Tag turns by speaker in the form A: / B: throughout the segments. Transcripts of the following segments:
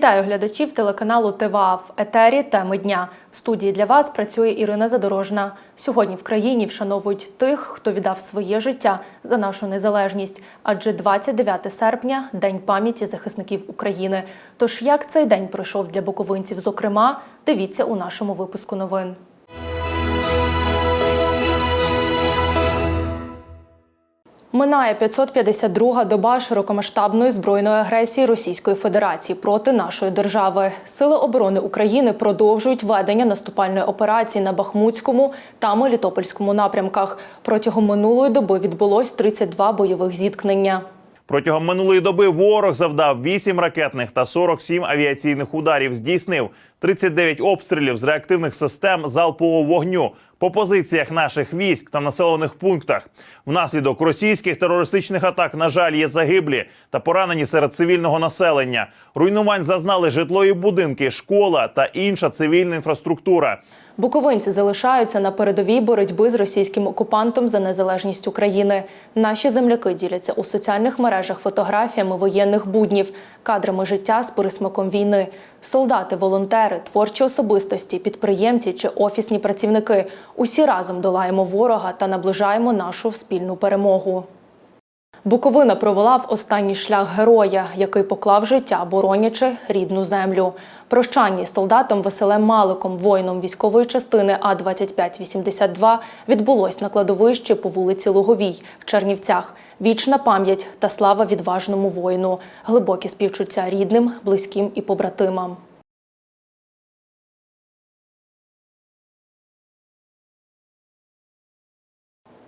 A: Вітаю глядачів телеканалу ТВА в етері теми дня. В студії для вас працює Ірина Задорожна. Сьогодні в країні вшановують тих, хто віддав своє життя за нашу незалежність. Адже 29 серпня день пам'яті захисників України. Тож як цей день пройшов для буковинців, зокрема, дивіться у нашому випуску новин. Минає 552-га доба широкомасштабної збройної агресії Російської Федерації проти нашої держави. Сили оборони України продовжують ведення наступальної операції на Бахмутському та Мелітопольському напрямках. Протягом минулої доби відбулось 32 бойових зіткнення.
B: Протягом минулої доби ворог завдав 8 ракетних та 47 авіаційних ударів. Здійснив 39 обстрілів з реактивних систем залпового вогню по позиціях наших військ та населених пунктах. Внаслідок російських терористичних атак, на жаль, є загиблі та поранені серед цивільного населення. Руйнувань зазнали житлові будинки, школа та інша цивільна інфраструктура.
A: Буковинці залишаються на передовій боротьби з російським окупантом за незалежність України. Наші земляки діляться у соціальних мережах фотографіями воєнних буднів, кадрами життя з пересмаком війни. Солдати, волонтери, творчі особистості, підприємці чи офісні працівники усі разом долаємо ворога та наближаємо нашу спільну перемогу. Буковина провела в останній шлях героя, який поклав життя, боронячи рідну землю. Прощання з солдатом Василем Маликом, воїном військової частини А 2582 відбулось на кладовищі по вулиці Луговій в Чернівцях. Вічна пам'ять та слава відважному воїну, глибокі співчуття рідним, близьким і побратимам. –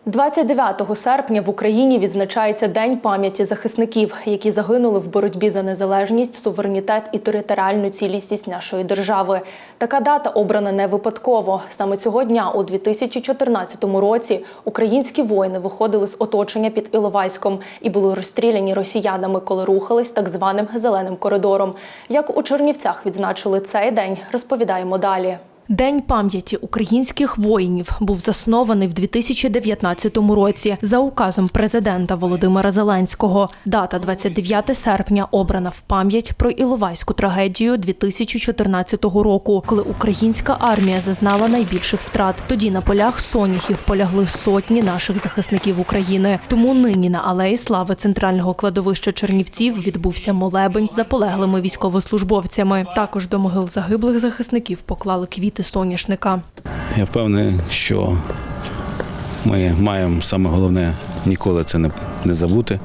A: 29 серпня в Україні відзначається День пам'яті захисників, які загинули в боротьбі за незалежність, суверенітет і територіальну цілісність нашої держави. Така дата обрана не випадково. Саме цього дня, у 2014 році, українські воїни виходили з оточення під Іловайськом і були розстріляні росіянами, коли рухались так званим зеленим коридором. Як у Чернівцях відзначили цей день, розповідаємо далі. День пам'яті українських воїнів був заснований в 2019 році за указом президента Володимира Зеленського. Дата 29 серпня обрана в пам'ять про Іловайську трагедію 2014 року, коли українська армія зазнала найбільших втрат. Тоді на полях соняхів полягли сотні наших захисників України. Тому нині на алеї слави центрального кладовища Чернівців відбувся молебень за полеглими військовослужбовцями. Також до могил загиблих захисників поклали квіти соняшника.
C: Я впевнений, що ми маємо саме головне ніколи це не, не забути,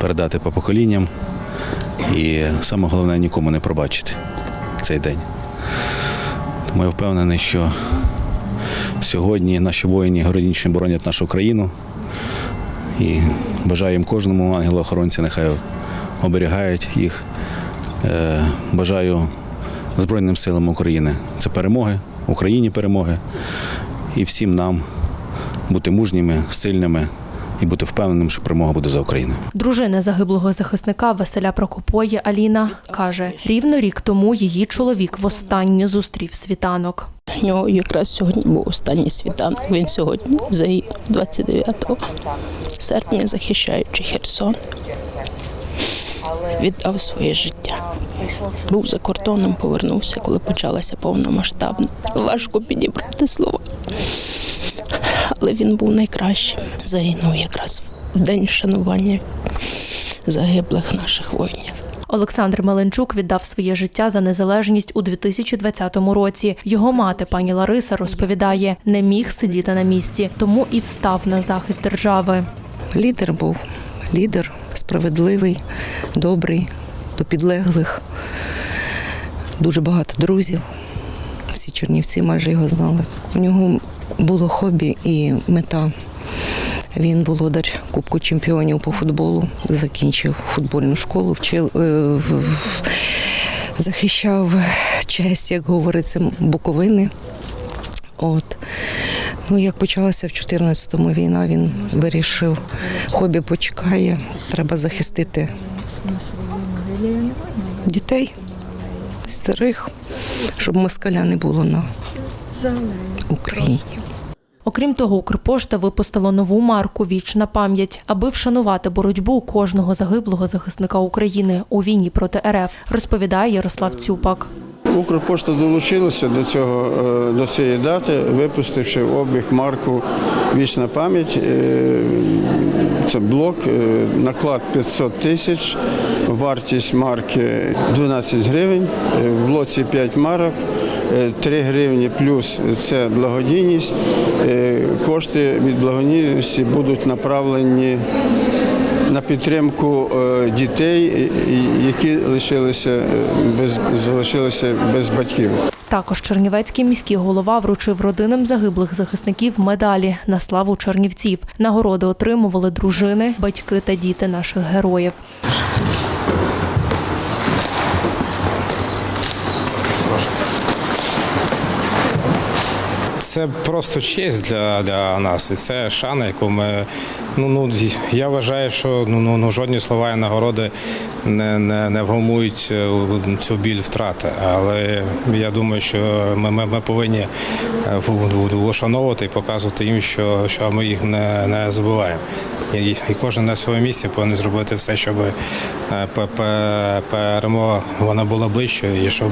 C: передати по поколінням і саме головне нікому не пробачити цей день. Тому я впевнений, що сьогодні наші воїни героїчно боронять нашу країну і бажаю їм кожному ангелу-охоронця, нехай оберігають їх. Е, Бажаю Збройним силам України. Це перемоги, Україні перемоги і всім нам бути мужніми, сильними і бути впевненим, що перемога буде за Україною.
A: Дружина загиблого захисника Василя Прокопої Аліна каже, рівно рік тому її чоловік востаннє зустрів світанок.
D: У нього якраз сьогодні був останній світанок. Він сьогодні загинув 29 серпня, захищаючи Херсон. Віддав своє життя. Був за кордоном, повернувся, коли почалася повномасштабна. Важко підібрати слова. Але він був найкращим. Загинув якраз в день вшанування загиблих наших воїнів.
A: Олександр Меленчук віддав своє життя за незалежність у 2020 році. Його мати, пані Лариса, розповідає, не міг сидіти на місці, тому і встав на захист держави.
E: Лідер був лідер справедливий, добрий, до підлеглих, дуже багато друзів. Всі чернівці майже його знали. У нього було хобі і мета. Він володар Кубку чемпіонів по футболу, закінчив футбольну школу, вчив, е, захищав честь, як говориться, Буковини. От. Ну, як почалася в 14-му війна, він вирішив, хобі почекає, треба захистити дітей, старих, щоб москаля не було на Україні.
A: Окрім того, Укрпошта випустила нову марку Вічна пам'ять, аби вшанувати боротьбу кожного загиблого захисника України у війні проти РФ, розповідає Ярослав Цюпак.
F: Укрпошта долучилася до цього е, до цієї дати, випустивши в обіг марку Вічна пам'ять. Е, Це блок, е, наклад 500 тисяч, вартість марки 12 гривень, в блоці 5 марок. е, 3 гривні плюс це благодійність. Кошти від благодійності будуть направлені на підтримку е, дітей, е, які лишилися е, без залишилися без батьків.
A: Також Чернівецький міський голова вручив родинам загиблих захисників медалі на славу чернівців. Нагороди отримували дружини, батьки та діти наших героїв.
G: Це просто честь для, для нас, і це шана, яку ми. Ну, ну я вважаю, що ну, ну, ну жодні слова і нагороди не, не, не вгамують е, цю біль втрати. Але я думаю, що ми, ми, ми повинні е, вшановувати і показувати їм, що, що ми їх не, не забуваємо. І, і кожен на своєму місці повинен зробити все, щоб е, пе- пе- перемога вона була ближчою, і щоб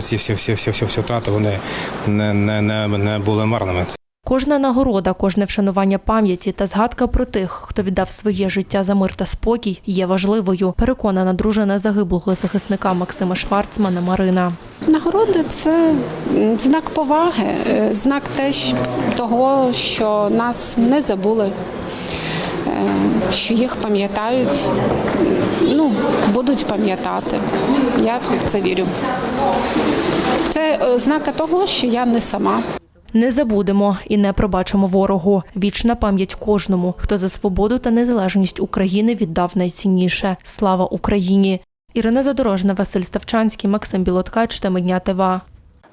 G: ці всі всі всі всі всі втрати вони не, не, не, не були марними.
A: Кожна нагорода, кожне вшанування пам'яті та згадка про тих, хто віддав своє життя за мир та спокій, є важливою. Переконана дружина загиблого захисника Максима Шварцмана Марина.
H: Нагороди це знак поваги, е, знак теж того, що нас не забули, е, що їх пам'ятають, ну, будуть пам'ятати. Я в це вірю. Це ознака того, що я не сама.
A: Не забудемо і не пробачимо ворогу. Вічна пам'ять кожному, хто за свободу та незалежність України віддав найцінніше. Слава Україні! Ірина Задорожна, Василь Ставчанський, Максим Білоткач та Медня.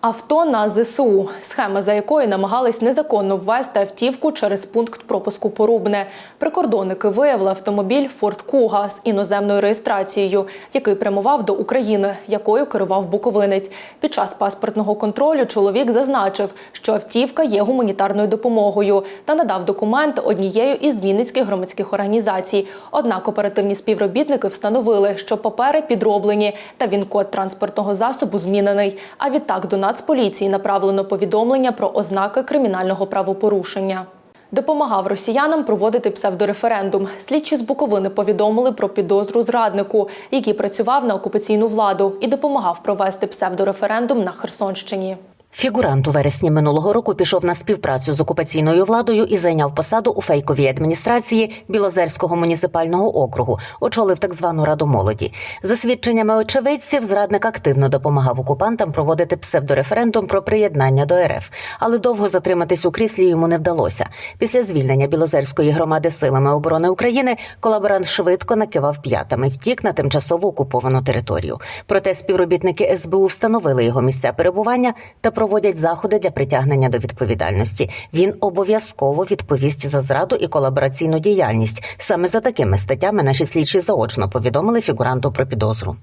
A: Авто на ЗСУ, схема за якою намагались незаконно ввести автівку через пункт пропуску Порубне. Прикордонники виявили автомобіль Форд Куга з іноземною реєстрацією, який прямував до України, якою керував буковинець. Під час паспортного контролю чоловік зазначив, що автівка є гуманітарною допомогою та надав документ однією із вінницьких громадських організацій. Однак оперативні співробітники встановили, що папери підроблені та він-код транспортного засобу змінений. А відтак до Нацполіції направлено повідомлення про ознаки кримінального правопорушення. Допомагав росіянам проводити псевдореферендум. Слідчі з Буковини повідомили про підозру зраднику, який працював на окупаційну владу і допомагав провести псевдореферендум на Херсонщині.
I: Фігурант у вересні минулого року пішов на співпрацю з окупаційною владою і зайняв посаду у фейковій адміністрації Білозерського муніципального округу, очолив так звану раду молоді. За свідченнями очевидців, зрадник активно допомагав окупантам проводити псевдореферендум про приєднання до РФ, але довго затриматись у кріслі йому не вдалося. Після звільнення Білозерської громади силами оборони України колаборант швидко накивав п'ятами, втік на тимчасово окуповану територію. Проте співробітники СБУ встановили його місця перебування та проводять заходи для притягнення до відповідальності. Він обов'язково відповість за зраду і колабораційну діяльність. Саме за такими статтями наші слідчі заочно повідомили фігуранту про підозру.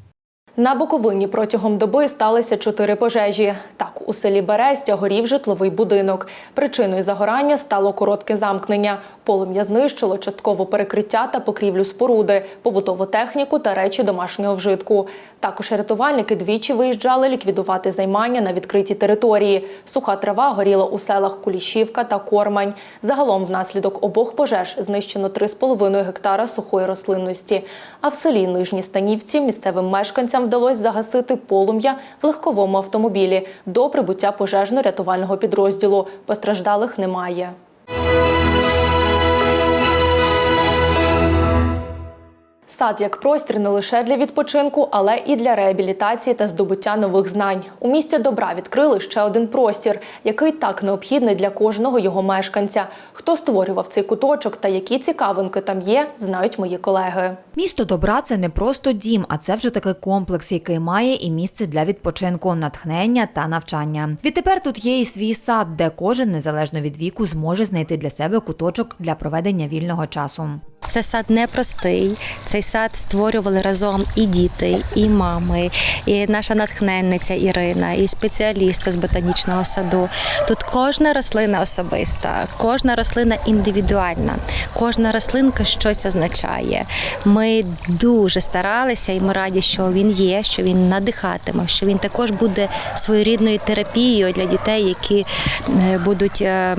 A: На Буковині протягом доби сталися чотири пожежі. Так, у селі Берестя горів житловий будинок. Причиною загорання стало коротке замкнення. Полум'я знищило частково перекриття та покрівлю споруди, побутову техніку та речі домашнього вжитку. Також рятувальники двічі виїжджали ліквідувати займання на відкритій території. Суха трава горіла у селах Кулішівка та Кормань. Загалом внаслідок обох пожеж знищено 3,5 гектара сухої рослинності. А в селі Нижні Станівці місцевим мешканцям вдалося загасити полум'я в легковому автомобілі до прибуття пожежно-рятувального підрозділу. Постраждалих немає. Сад як простір не лише для відпочинку, але і для реабілітації та здобуття нових знань. У місті добра відкрили ще один простір, який так необхідний для кожного його мешканця. Хто створював цей куточок та які цікавинки там є, знають мої колеги.
J: Місто добра це не просто дім, а це вже такий комплекс, який має і місце для відпочинку, натхнення та навчання. Відтепер тут є і свій сад, де кожен незалежно від віку зможе знайти для себе куточок для проведення вільного часу.
K: Це сад непростий. Цей сад створювали разом і діти, і мами, і наша натхненниця Ірина, і спеціалісти з ботанічного саду. Тут кожна рослина особиста, кожна рослина індивідуальна, кожна рослинка щось означає. Ми дуже старалися, і ми раді, що він є, що він надихатиме, що він також буде своєрідною терапією для дітей, які е, будуть е,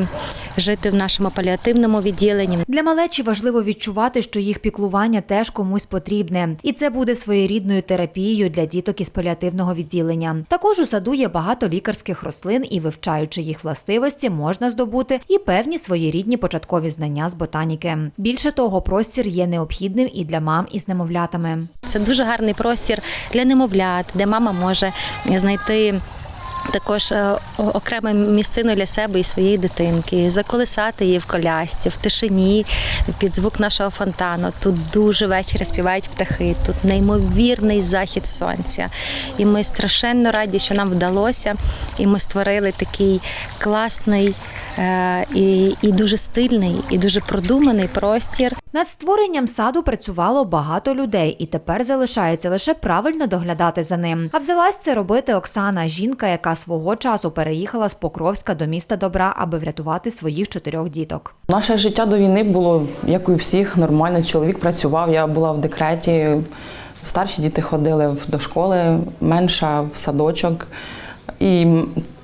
K: жити в нашому паліативному відділенні.
J: Для малечі важливо відчувати, що їх піклування теж комусь потрібне, і це буде своєрідною терапією для діток із паліативного відділення. Також у саду є багато лікарських рослин, і вивчаючи їх властивості, можна здобути і певні своєрідні початкові знання з ботаніки. Більше того, простір є необхідним і для мам із немовлятами.
K: Це дуже гарний простір для немовлят, де мама може знайти. Також е, о- місцину для себе і своєї дитинки, заколисати її в колясці, в тишині, під звук нашого фонтану. Тут дуже ввечері співають птахи, тут неймовірний захід сонця. І ми страшенно раді, що нам вдалося, і ми створили такий класний е, і, і дуже стильний, і дуже продуманий простір.
J: Над створенням саду працювало багато людей, і тепер залишається лише правильно доглядати за ним. А взялась це робити Оксана, жінка, яка свого часу переїхала з Покровська до міста добра, аби врятувати своїх чотирьох діток.
L: Наше життя до війни було, як у всіх, нормально. Чоловік працював, я була в декреті. Старші діти ходили до школи, менша в садочок. І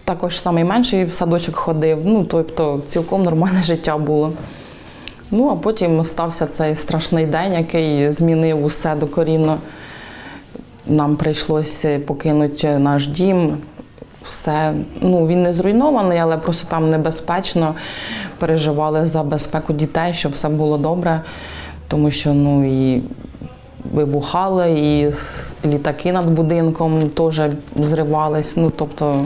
L: також найменший в садочок ходив. Ну, тобто цілком нормальне життя було. Ну, а потім стався цей страшний день, який змінив усе докорінно. Нам прийшлося покинути наш дім. Все, ну він не зруйнований, але просто там небезпечно. Переживали за безпеку дітей, щоб все було добре, тому що ну і вибухали, і літаки над будинком теж зривались. Ну тобто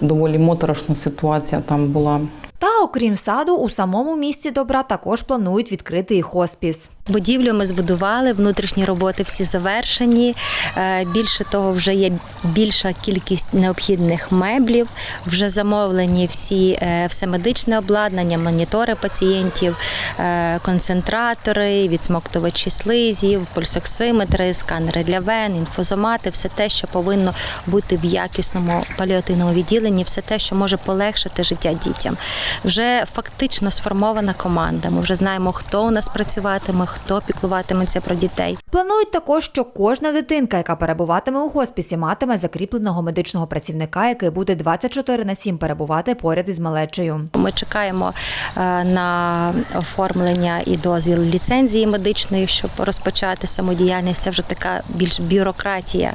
L: доволі моторошна ситуація там була.
J: Та окрім саду, у самому місті добра також планують відкрити і хоспіс.
K: Будівлю ми збудували, внутрішні роботи всі завершені. Е, Більше того, вже є більша кількість необхідних меблів, вже замовлені всі е, все медичне обладнання, монітори пацієнтів, е, концентратори, відсмоктувачі слизів, пульсоксиметри, сканери для вен, інфузомати, все те, що повинно бути в якісному паліативному відділенні, все те, що може полегшити життя дітям. Вже фактично сформована команда. Ми вже знаємо, хто у нас працюватиме, хто піклуватиметься про дітей.
J: Планують також, що кожна дитинка, яка перебуватиме у хоспісі, матиме закріпленого медичного працівника, який буде 24 на 7 перебувати поряд із малечею.
K: Ми чекаємо е, на оформлення і дозвіл ліцензії медичної, щоб розпочати самодіяльність. Це вже така більш бюрократія.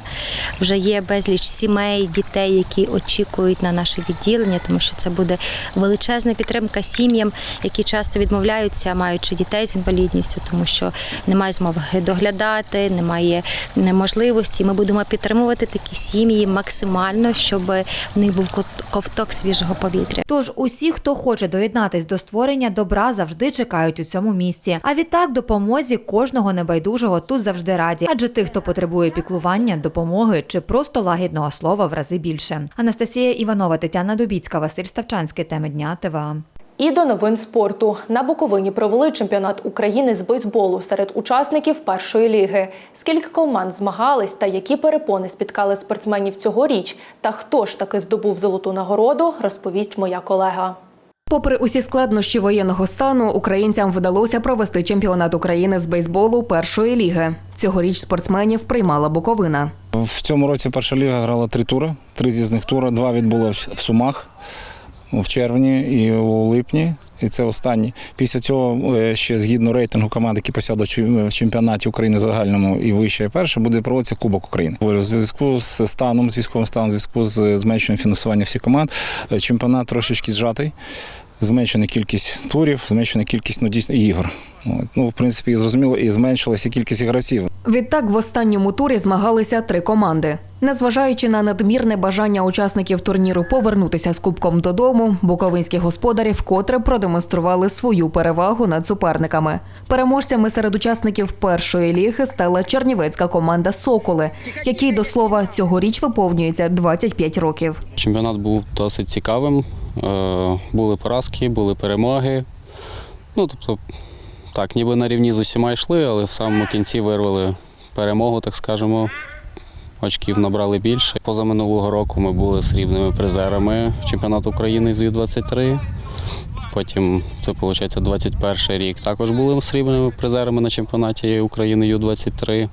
K: Вже є безліч сімей, дітей, які очікують на наше відділення, тому що це буде величезна підтримка сім'ям, які часто відмовляються, маючи дітей з інвалідністю, тому що немає змоги доглядати, немає можливості. Ми будемо підтримувати такі сім'ї максимально, щоб в них був ковток свіжого повітря.
J: Тож усі, хто хоче доєднатись до створення добра, завжди чекають у цьому місці. А відтак допомозі кожного небайдужого тут завжди раді. Адже тих, хто потребує піклування, допомоги чи просто лагідного слова в рази більше. Анастасія Іванова, Тетяна Дубіцька, Василь Ставчанський. Теми дня ТВА.
A: І до новин спорту на Буковині провели чемпіонат України з бейсболу серед учасників першої ліги. Скільки команд змагались та які перепони спіткали спортсменів цьогоріч, та хто ж таки здобув золоту нагороду, розповість моя колега.
M: Попри усі складнощі воєнного стану, українцям вдалося провести чемпіонат України з бейсболу першої ліги. Цьогоріч спортсменів приймала Буковина.
N: В цьому році перша ліга грала три тури. Три з них тура. Два відбулося в Сумах в червні і у липні. І це останні. Після цього е, ще згідно рейтингу команд, які посядуть в чемпіонаті України загальному і вище і перше, буде проводитися Кубок України. У зв'язку з станом, з військовим станом, в зв'язку з зменшенням фінансування всіх команд, е, чемпіонат трошечки зжатий. Зменшена кількість турів, зменшена кількість ну, дійсно ігор. Ну, в принципі, зрозуміло, і зменшилася кількість гравців.
M: Відтак в останньому турі змагалися три команди. Незважаючи на надмірне бажання учасників турніру повернутися з кубком додому, буковинські господарі вкотре продемонстрували свою перевагу над суперниками. Переможцями серед учасників першої ліги стала чернівецька команда Соколи, якій до слова цьогоріч виповнюється 25 років.
O: Чемпіонат був досить цікавим. Е, Були поразки, були перемоги. Ну, тобто, так, ніби на рівні з усіма йшли, але в самому кінці вирвали перемогу, так скажемо. Очків набрали більше. Позаминулого року ми були срібними призерами чемпіонату України з Ю-23. Потім це виходить 21 рік. Також були срібними призерами на чемпіонаті України Ю-23.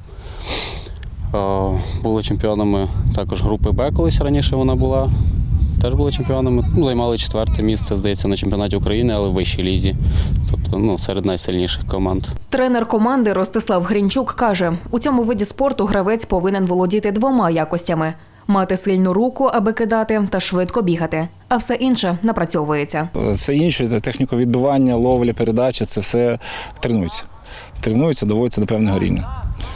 O: Е, Були чемпіонами також групи Б, колись раніше вона була. Теж були чемпіонами. Ну, займали четверте місце, здається, на чемпіонаті України, але в вищій лізі. Тобто ну, серед найсильніших команд.
M: Тренер команди Ростислав Гринчук каже: у цьому виді спорту гравець повинен володіти двома якостями: мати сильну руку, аби кидати, та швидко бігати. А все інше напрацьовується.
N: Все інше, техніка відбивання, ловля, передача, це все тренується. Тренується, доводиться до певного рівня.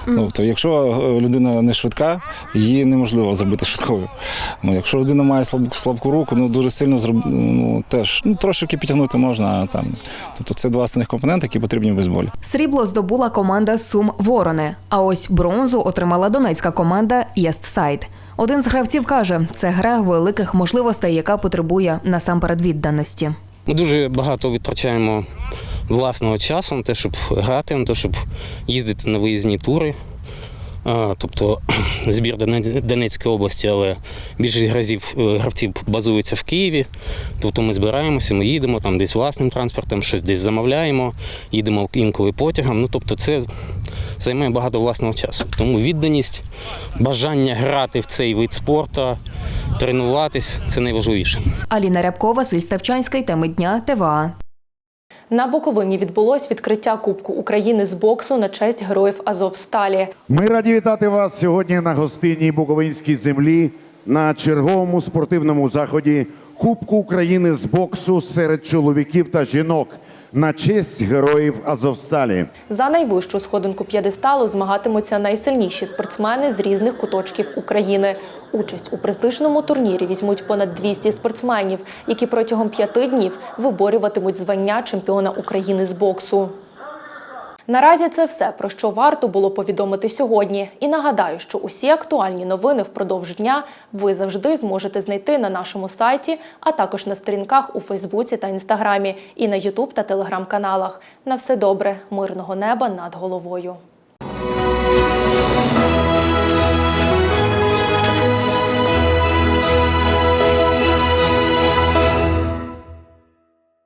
N: Ну, тобто, якщо е, людина не швидка, її неможливо зробити швидкою. Ну, якщо людина має слаб- слабку руку, ну дуже сильно зроб... ну, теж ну, трошки підтягнути можна. Там. Тобто це два основних компоненти, які потрібні в бейсболі.
M: Срібло здобула команда Сум Ворони. А ось бронзу отримала донецька команда Єстсайд. Один з гравців каже, це гра великих можливостей, яка потребує насамперед відданості.
P: Ми дуже багато витрачаємо власного часу на те, щоб грати, на те, щоб їздити на виїзні тури. Тобто збір Донецької області, але більшість гравців, е, гравців базується в Києві. Тобто ми збираємося, ми їдемо там десь власним транспортом, щось десь замовляємо, їдемо інколи потягом. Ну, тобто це займає багато власного часу. Тому відданість, бажання грати в цей вид спорту, тренуватись це найважливіше.
M: Аліна Рябкова, Василь Ставчанський, теми дня, ТВА.
A: На Буковині відбулось відкриття Кубку України з боксу на честь героїв Азовсталі.
Q: Ми раді вітати вас сьогодні на гостинній Буковинській землі на черговому спортивному заході Кубку України з боксу серед чоловіків та жінок на честь героїв Азовсталі.
A: За найвищу сходинку п'єдесталу змагатимуться найсильніші спортсмени з різних куточків України. Участь у престижному турнірі візьмуть понад 200 спортсменів, які протягом п'яти днів виборюватимуть звання чемпіона України з боксу. Наразі це все, про що варто було повідомити сьогодні. І нагадаю, що усі актуальні новини впродовж дня ви завжди зможете знайти на нашому сайті, а також на сторінках у Фейсбуці та Інстаграмі, і на Ютуб та Телеграм-каналах. На все добре, мирного неба над головою.